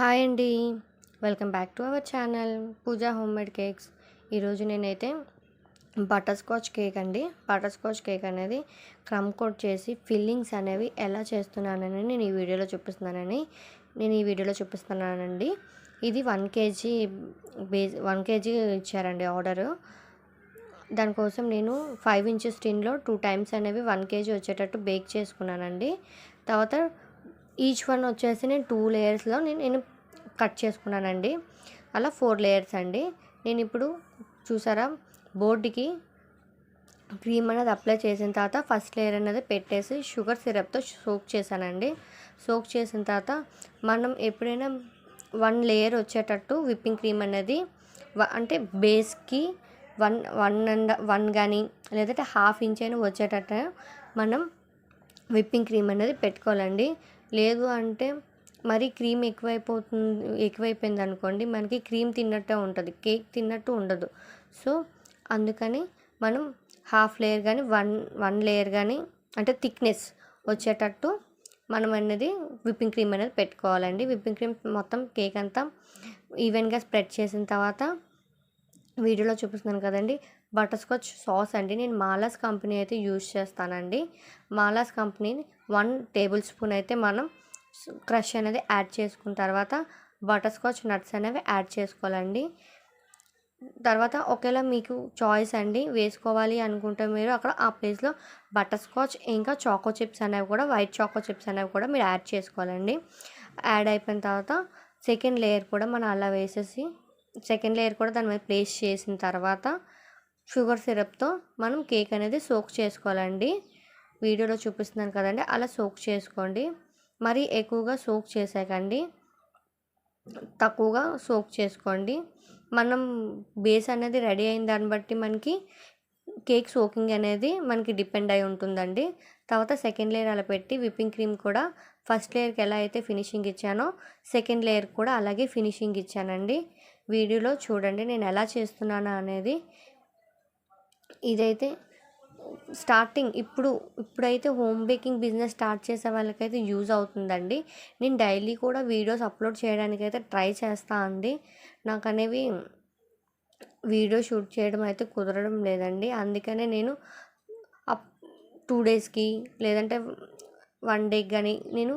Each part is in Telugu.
హాయ్ అండి. Welcome back to our channel Pooja home made cakes. ఈరోజు నేనైతే బటర్ స్కాచ్ కేక్ అండి. బటర్ స్కాచ్ కేక్ అనేది క్రమ్ కోట్ చేసి ఫిల్లింగ్స్ అనేవి ఎలా చేస్తున్నానని నేను ఈ వీడియోలో చూపిస్తున్నానని నేను ఈ వీడియోలో చూపిస్తున్నానండి. ఇది one KG base one KG ఇచ్చారండి ఆర్డరు. దానికోసం నేను ఫైవ్ ఇంచెస్ టిన్లో టూ టైమ్స్ అనేవి వన్ కేజీ వచ్చేటట్టు బేక్ చేసుకున్నానండి. తర్వాత ఈచ్ వన్ వచ్చేసి నేను టూ లేయర్స్లో నేను నేను కట్ చేసుకున్నానండి. అలా ఫోర్ లేయర్స్ అండి. నేను ఇప్పుడు చూసారా బోర్డుకి క్రీమ్ అనేది అప్లై చేసిన తర్వాత ఫస్ట్ లేయర్ అనేది పెట్టేసి షుగర్ సిరప్తో సోక్ చేశానండి. సోక్ చేసిన తర్వాత మనం ఎప్పుడైనా వన్ లేయర్ వచ్చేటట్టు విప్పింగ్ క్రీమ్ అనేది వ- అంటే బేస్కి వన్ వన్ అండ్ వన్ కానీ లేదంటే హాఫ్ ఇంచ్ అయినా వచ్చేటట్టు మనం విప్పింగ్ క్రీమ్ అనేది పెట్టుకోవాలండి. లేదు అంటే మరి క్రీమ్ ఎక్కువైపోతుంది ఎక్కువైపోయింది అనుకోండి మనకి క్రీమ్ తిన్నట్టే ఉంటుంది కేక్ తిన్నట్టు ఉండదు. సో అందుకని మనం హాఫ్ లేయర్ కానీ వన్ వన్ లేయర్ కానీ అంటే థిక్నెస్ వచ్చేటట్టు మనం అనేది విప్పింగ్ క్రీమ్ అనేది పెట్టుకోవాలండి. విప్పింగ్ క్రీమ్ మొత్తం కేక్ అంతా ఈవెన్గా స్ప్రెడ్ చేసిన తర్వాత వీడియోలో చూపిస్తున్నాను కదండి బటర్ స్కాచ్ సాస్ అండి. నేను మాలాస్ కంపెనీ అయితే యూజ్ చేస్తానండి. Mala's company one tablespoon అయితే మనం క్రష్ అనేది యాడ్ చేసుకున్న తర్వాత బటర్ స్కాచ్ నట్స్ అనేవి యాడ్ చేసుకోవాలండి. తర్వాత ఒకవేళ మీకు చాయిస్ అండి వేసుకోవాలి అనుకుంటే మీరు అక్కడ ఆ ప్లేస్లో బటర్ స్కాచ్ ఇంకా చాకో చిప్స్ అనేవి కూడా వైట్ చాకో చిప్స్ అనేవి కూడా మీరు యాడ్ చేసుకోవాలండి. యాడ్ అయిపోయిన తర్వాత సెకండ్ లేయర్ కూడా మనం అలా వేసేసి సెకండ్ లేయర్ కూడా దాని మీద ప్లేస్ చేసిన తర్వాత షుగర్ సిరప్తో మనం కేక్ అనేది సోక్ చేసుకోవాలండి. వీడియోలో చూపిస్తున్నాను కదండి. అలా సోక్ చేసుకోండి. మరి ఎక్కువగా సోక్ చేసాకండి. తక్కువగా సోక్ చేసుకోండి. మనం బేస్ అనేది రెడీ అయిన దాన్ని బట్టి మనకి కేక్ సోకింగ్ అనేది మనకి డిపెండ్ అయి ఉంటుందండి. తర్వాత సెకండ్ లేయర్ అలా పెట్టి విప్పింగ్ క్రీమ్ కూడా ఫస్ట్ లేయర్కి ఎలా అయితే ఫినిషింగ్ ఇచ్చానో సెకండ్ లేయర్ కూడా అలాగే ఫినిషింగ్ ఇచ్చానండి. వీడియోలో చూడండి నేను ఎలా చేస్తున్నాను అనేది. ఇదైతే స్టార్టింగ్ ఇప్పుడు ఇప్పుడైతే హోమ్ బేకింగ్ బిజినెస్ స్టార్ట్ చేసే వాళ్ళకైతే యూజ్ అవుతుందండి. నేను డైలీ కూడా వీడియోస్ అప్లోడ్ చేయడానికి అయితే ట్రై చేస్తా అండి. నాకు అనేవి వీడియో షూట్ చేయడం అయితే కుదరడం లేదండి. అందుకనే నేను అప్ టూ డేస్కి లేదంటే వన్ డేకి కానీ నేను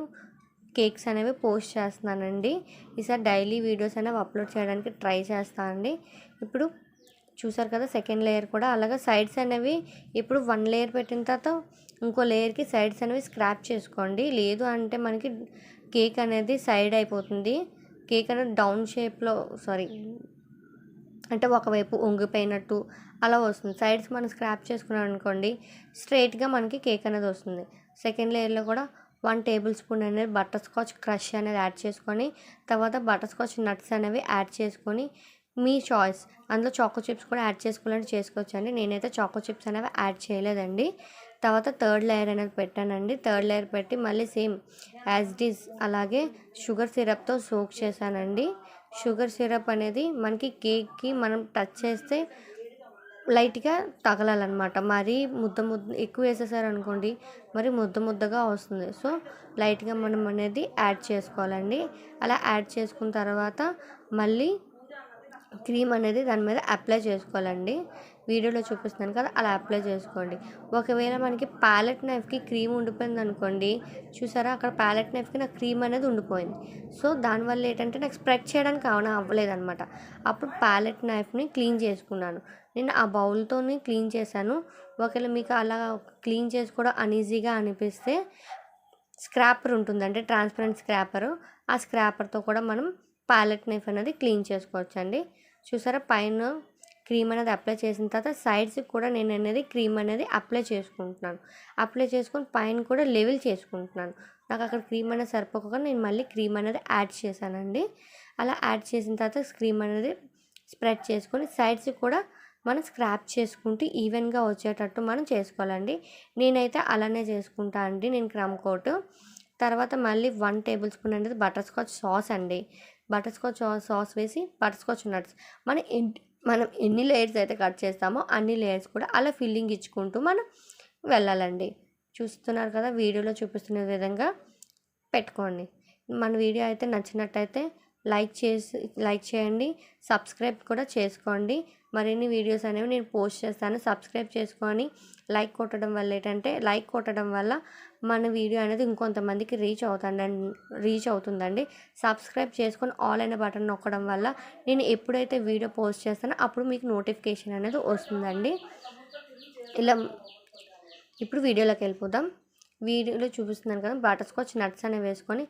కేక్స్ అనేవి పోస్ట్ చేస్తున్నానండి. ఈసారి డైలీ వీడియోస్ అనేవి అప్లోడ్ చేయడానికి ట్రై చేస్తాను అండి. ఇప్పుడు చూసారు కదా సెకండ్ లేయర్ కూడా. అలాగే సైడ్స్ అనేవి ఇప్పుడు వన్ లేయర్ పెట్టిన తర్వాత ఇంకో లేయర్కి సైడ్స్ అనేవి స్క్రాప్ చేసుకోండి. లేదు అంటే మనకి కేక్ అనేది సైడ్ అయిపోతుంది. కేక్ అనేది డౌన్ షేప్లో సారీ అంటే ఒకవైపు ఒంగిపోయినట్టు అలా వస్తుంది. సైడ్స్ మనం స్క్రాప్ చేసుకున్నాం అనుకోండి స్ట్రైట్గా మనకి కేక్ అనేది వస్తుంది. సెకండ్ లేయర్లో కూడా వన్ టేబుల్ స్పూన్ అనేది బటర్ స్కాచ్ క్రష్ అనేది యాడ్ చేసుకొని తర్వాత బటర్ స్కాచ్ నట్స్ అనేవి యాడ్ చేసుకొని మీ చాయిస్. అందులో చాకో చిప్స్ కూడా యాడ్ చేసుకోవాలంటే చేసుకోవచ్చు అండి నేనైతే చాకో చిప్స్ అనేవి యాడ్ చేయలేదండి. తర్వాత థర్డ్ లేయర్ అనేది పెట్టానండి. థర్డ్ లేయర్ పెట్టి మళ్ళీ సేమ్ యాజ్ డిస్ అలాగే షుగర్ సిరప్తో సోక్ చేశానండి. షుగర్ సిరప్ అనేది మనకి కేక్కి మనం టచ్ చేస్తే లైట్గా తగలాలన్నమాట. మరీ ముద్ద ముద్ద ఎక్కువ వేసేసారనుకోండి మరి ముద్ద ముద్దగా వస్తుంది. సో లైట్గా మనం అనేది యాడ్ చేసుకోవాలండి. అలా యాడ్ చేసుకున్న తర్వాత మళ్ళీ క్రీమ్ అనేది దాని మీద అప్లై చేసుకోవాలండి. వీడియోలో చూపిస్తున్నాను కదా అలా అప్లై చేసుకోండి. ఒకవేళ మనకి ప్యాలెట్ నైఫ్కి క్రీమ్ ఉండిపోయింది అనుకోండి చూసారా? అక్కడ ప్యాలెట్ నైఫ్కి నాకు క్రీమ్ అనేది ఉండిపోయింది. సో దానివల్ల ఏంటంటే నాకు స్ప్రెడ్ చేయడానికి అవన అవ్వలేదన్నమాట. అప్పుడు ప్యాలెట్ నైఫ్ని క్లీన్ చేసుకున్నాను. నేను ఆ బౌల్తోని క్లీన్ చేశాను. ఒకవేళ మీకు అలా క్లీన్ చేసుకోవడం అనీజీగా అనిపిస్తే స్క్రాపర్ ఉంటుంది అంటే ట్రాన్స్పరెంట్ స్క్రాపరు. ఆ స్క్రాపర్తో కూడా మనం ప్యాలెట్ నైఫ్ అనేది క్లీన్ చేసుకోవచ్చండి. చూసారా? పైన క్రీమ్ అనేది అప్లై చేసిన తర్వాత సైడ్స్కి కూడా నేను అనేది క్రీమ్ అనేది అప్లై చేసుకుంటున్నాను. అప్లై చేసుకొని పైన కూడా లెవెల్ చేసుకుంటున్నాను. నాకు అక్కడ క్రీమ్ అనేది సరిపోక నేను మళ్ళీ క్రీమ్ అనేది యాడ్ చేశానండి. అలా యాడ్ చేసిన తర్వాత క్రీమ్ అనేది స్ప్రెడ్ చేసుకొని సైడ్స్కి కూడా మనం స్క్రాప్ చేసుకుంటూ ఈవెన్గా వచ్చేటట్టు మనం చేసుకోవాలండి. నేనైతే అలానే చేసుకుంటా అండి. నేను క్రమ్ కోట్. తర్వాత మళ్ళీ వన్ టేబుల్ స్పూన్ అనేది బటర్ స్కాచ్ సాస్ అండి. బటర్ స్కాచ్ సాస్ వేసి బటర్ స్కాచ్ నట్స్. మనం మనం ఎన్ని లేయర్స్ అయితే కట్ చేస్తామో అన్ని లేయర్స్ కూడా అలా ఫిల్లింగ్ ఇచ్చుకుంటూ మనం వెళ్ళాలండి. చూస్తున్నారు కదా వీడియోలో చూపిస్తున్న విధంగా పెట్టుకోండి. మన వీడియో అయితే నచ్చినట్టయితే లైక్ చేసి లైక్ చేయండి సబ్స్క్రైబ్ కూడా చేసుకోండి. మరిన్ని వీడియోస్ అనేవి నేను పోస్ట్ చేస్తాను. సబ్స్క్రైబ్ చేసుకొని లైక్ కొట్టడం వల్ల ఏంటంటే లైక్ కొట్టడం వల్ల మన వీడియో అనేది ఇంకొంతమందికి రీచ్ అవుతుందండి రీచ్ అవుతుందండి. సబ్స్క్రైబ్ చేసుకొని ఆల్ అనే బటన్ నొక్కడం వల్ల నేను ఎప్పుడైతే వీడియో పోస్ట్ చేస్తానో అప్పుడు మీకు నోటిఫికేషన్ అనేది వస్తుందండి. ఇలా ఇప్పుడు వీడియోలోకి వెళ్ళిపోదాం. వీడియోలో చూపిస్తున్నాను కదా బటర్ స్కాచ్ నట్స్ అనేవి వేసుకొని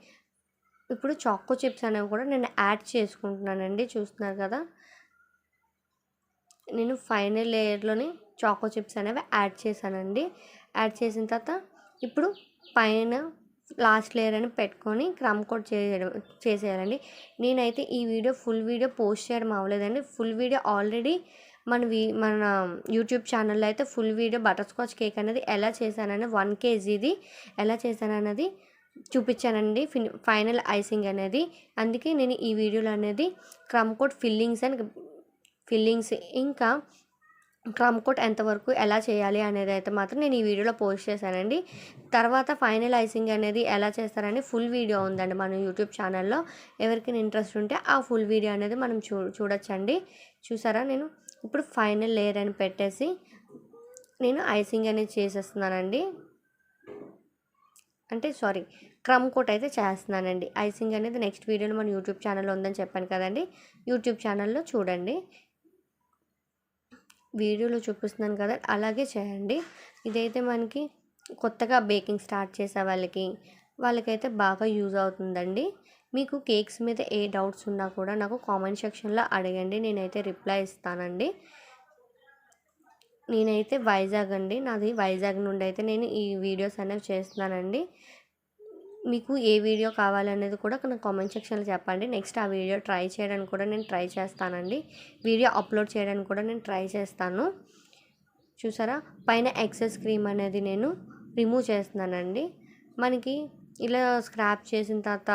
ఇప్పుడు చాకో చిప్స్ అనేవి కూడా నేను యాడ్ చేసుకుంటున్నానండి. చూస్తున్నారు కదా? నేను ఫైనల్ లేయర్లోని చాకో చిప్స్ అనేవి యాడ్ చేశానండి. యాడ్ చేసిన తర్వాత ఇప్పుడు పైన లాస్ట్ లేయర్ అని పెట్టుకొని క్రమ్ కోట్ చేయడం చేసేయాలండి. నేనైతే ఈ వీడియో ఫుల్ వీడియో పోస్ట్ చేయడం అవ్వలేదండి. ఫుల్ వీడియో ఆల్రెడీ మన వీ మన యూట్యూబ్ ఛానల్లో అయితే full video butterscotch cake అనేది ఎలా చేశానని వన్ కేజీది ఎలా చేశానన్నది చూపించానండి. ఫిన్ ఫైనల్ ఐసింగ్ అనేది. అందుకే నేను ఈ వీడియోలో అనేది crumb coat fillings and fillings ఇంకా క్రమ్ కోట్ ఎంతవరకు ఎలా చేయాలి అనేది అయితే మాత్రం నేను ఈ వీడియోలో పోస్ట్ చేశానండి. తర్వాత ఫైనల్ ఐసింగ్ అనేది ఎలా చేస్తారని ఫుల్ వీడియో ఉందండి మన యూట్యూబ్ ఛానల్లో. ఎవరికైనా ఇంట్రెస్ట్ ఉంటే ఆ ఫుల్ వీడియో అనేది మనం చూ చూడొచ్చండి. చూసారా నేను? ఇప్పుడు ఫైనల్ లేయర్ అని పెట్టేసి నేను ఐసింగ్ అనేది చేసేస్తున్నానండి. అంటే సారీ క్రమ్ కోట్ అయితే చేస్తున్నానండి. ఐసింగ్ అనేది నెక్స్ట్ వీడియోలో మన యూట్యూబ్ ఛానల్లో ఉందని చెప్పాను కదండి. యూట్యూబ్ ఛానల్లో చూడండి. వీడియోలో చూపిస్తున్నాను కదా అలాగే చేయండి. ఇదైతే మనకి కొత్తగా బేకింగ్ స్టార్ట్ చేసే వాళ్ళకి వాళ్ళకైతే బాగా యూజ్ అవుతుందండి. మీకు కేక్స్ మీద ఏ డౌట్స్ ఉన్నా కూడా నాకు కామెంట్ సెక్షన్లో అడగండి నేనైతే రిప్లై ఇస్తానండి. నేనైతే వైజాగ్ అండి నాది వైజాగ్ నుండి అయితే నేను ఈ వీడియోస్ అనేవి చేస్తున్నానండి. మీకు ఏ వీడియో కావాలనేది కూడా నాకు కామెంట్ సెక్షన్లో చెప్పండి. నెక్స్ట్ ఆ వీడియో ట్రై చేయడానికి కూడా నేను ట్రై చేస్తానండి. వీడియో అప్లోడ్ చేయడానికి కూడా నేను ట్రై చేస్తాను. చూసారా? పైన ఎక్సెస్ క్రీమ్ అనేది నేను రిమూవ్ చేస్తున్నానండి. మనకి ఇలా స్క్రాప్ చేసిన తర్వాత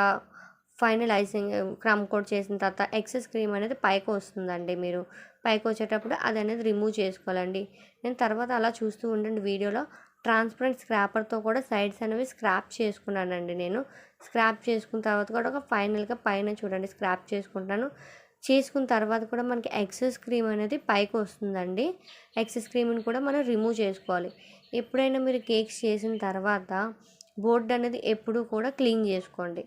ఫైనల్ ఐసింగ్ క్రమ్ కోడ్ చేసిన తర్వాత ఎక్సెస్ క్రీమ్ అనేది పైకి వస్తుందండి మీరు. పైకి వచ్చేటప్పుడు అది అనేది రిమూవ్ చేసుకోవాలండి. నేను తర్వాత అలా చూస్తూ ఉండండి వీడియోలో. ట్రాన్స్పరెంట్ స్క్రాపర్తో కూడా సైడ్స్ అనేవి స్క్రాప్ చేసుకున్నానండి నేను. స్క్రాప్ చేసుకున్న తర్వాత కూడా ఒక ఫైనల్గా పైన చూడండి స్క్రాప్ చేసుకుంటాను. చేసుకున్న తర్వాత కూడా మనకి ఎక్సెస్ క్రీమ్ అనేది పైకి వస్తుందండి. ఎక్సెస్ క్రీమ్ని కూడా మనం రిమూవ్ చేసుకోవాలి. ఎప్పుడైనా మీరు కేక్స్ చేసిన తర్వాత బోర్డు అనేది ఎప్పుడూ కూడా క్లీన్ చేసుకోండి.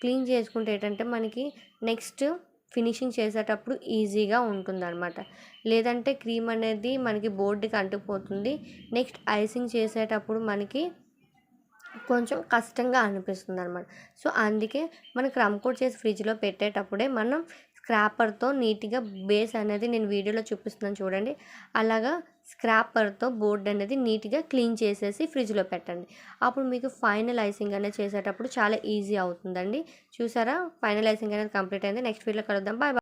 క్లీన్ చేసుకుంటే ఏంటంటే మనకి నెక్స్ట్ ఫినిషింగ్ చేసేటప్పుడు ఈజీగా ఉంటుందన్నమాట. లేదంటే క్రీమ్ అనేది మనకి బోర్డుకి అంటుకుపోతుంది. నెక్స్ట్ ఐసింగ్ చేసేటప్పుడు మనకి కొంచెం కష్టంగా అనిపిస్తుంది అనమాట సో అందుకే మనం క్రమ్ కోట్ చేసి ఫ్రిడ్జ్లో పెట్టేటప్పుడే మనం స్క్రాపర్తో నీట్గా బేస్ అనేది నేను వీడియోలో చూపిస్తున్నాను చూడండి. అలాగా స్క్రాపర్తో బోర్డ్ అనేది నీట్గా క్లీన్ చేసేసి ఫ్రిడ్జ్లో పెట్టండి. అప్పుడు మీకు ఫైనల్ ఐసింగ్ అనేది చేసేటప్పుడు చాలా ఈజీ అవుతుందండి. చూసారా? ఫైనల్ ఐసింగ్ అనేది కంప్లీట్ అయింది. నెక్స్ట్ వీడియోలో కలుద్దాం. బాయ్.